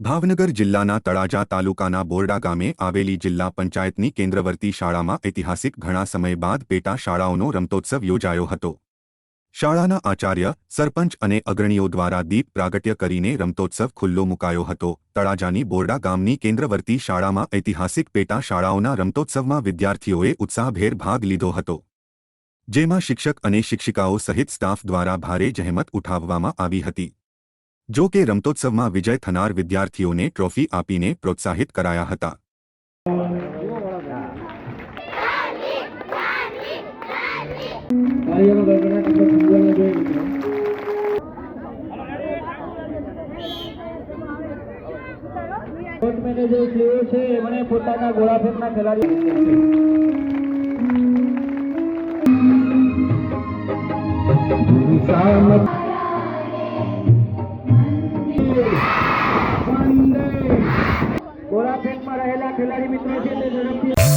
ભાવનગર જિલ્લાના તળાજા તાલુકાના બોરડા ગામે આવેલી જિલ્લા પંચાયતની કેન્દ્રવર્તી શાળામાં ઐતિહાસિક ઘણા સમય બાદ પેટા શાળાઓનો રમતોત્સવ યોજાયો હતો. શાળાના આચાર્ય, સરપંચ અને અગ્રણીઓ દ્વારા દીપ પ્રાગટ્ય કરીને રમતોત્સવ ખુલ્લો મુકાયો હતો. તળાજાની બોરડા ગામની કેન્દ્રવર્તી શાળામાં ઐતિહાસિક પેટા શાળાઓના રમતોત્સવમાં વિદ્યાર્થીઓએ ઉત્સાહભેર ભાગ લીધો હતો. જેમાં શિક્ષક અને શિક્ષિકાઓ સહિત સ્ટાફ દ્વારા ભારે જહેમત ઉઠાવવામાં આવી હતી. જો કે રમતોત્સવમાં વિજય થનાર વિદ્યાર્થીઓને ટ્રોફી આપીને પ્રોત્સાહિત કરાયા હતા કાર્યમાં ગણગણાટ એટલે ફૂલવાના જોઈએ મિત્રો. કોર્ટ મેનેજર શ્રીઓ છે એમણે પોતાના ગોળાફેંકના ખેલાડી ગોળાફેંકમાં રહેલા ખેલાડી મિત્રો છે તે ઝડપથી